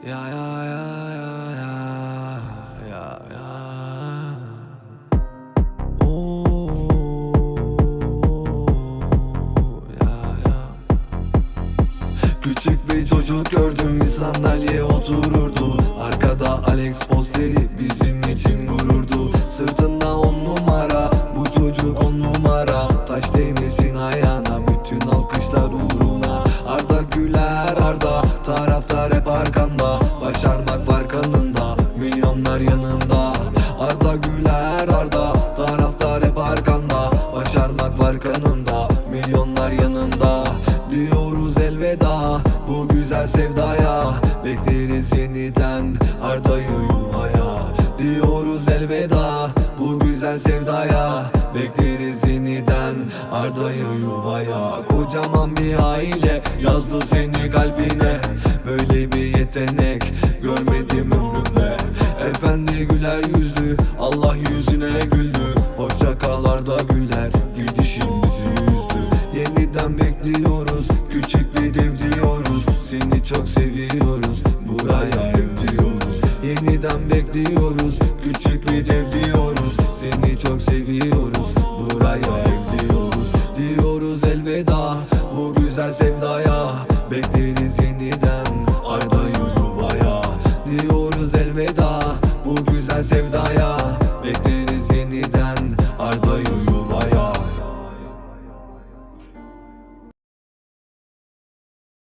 Ya ya ya ya ya ya ya. Küçük bir çocuk gördüm bir sandalye otururdu. Arkada Alex posteri bizim için gururdu. Sırtında on numara bu çocuk on numara. Taş değmesin ayağına bütün alkışlar uğruna. Arda Güler Arda taraftar Güler Arda taraftar hep arkanda. Başarmak var kanında milyonlar yanında. Diyoruz elveda bu güzel sevdaya. Bekleriz yeniden Arda'yı yuvaya. Diyoruz elveda bu güzel sevdaya. Bekleriz yeniden Arda'yı yuvaya. Kocaman bir aile yazdı seni kalbine. Böyle bir yetenek görmedim ömrümde. Efendi güler yüzlü seviyoruz. Buraya ev diyoruz. Yeniden bekliyoruz. Küçük bir dev diyoruz. Seni çok seviyoruz. Buraya ev diyoruz. Diyoruz elveda bu güzel sevdaya. Bekleriz yeniden Arda'yı yuvaya. Diyoruz elveda bu güzel sevdaya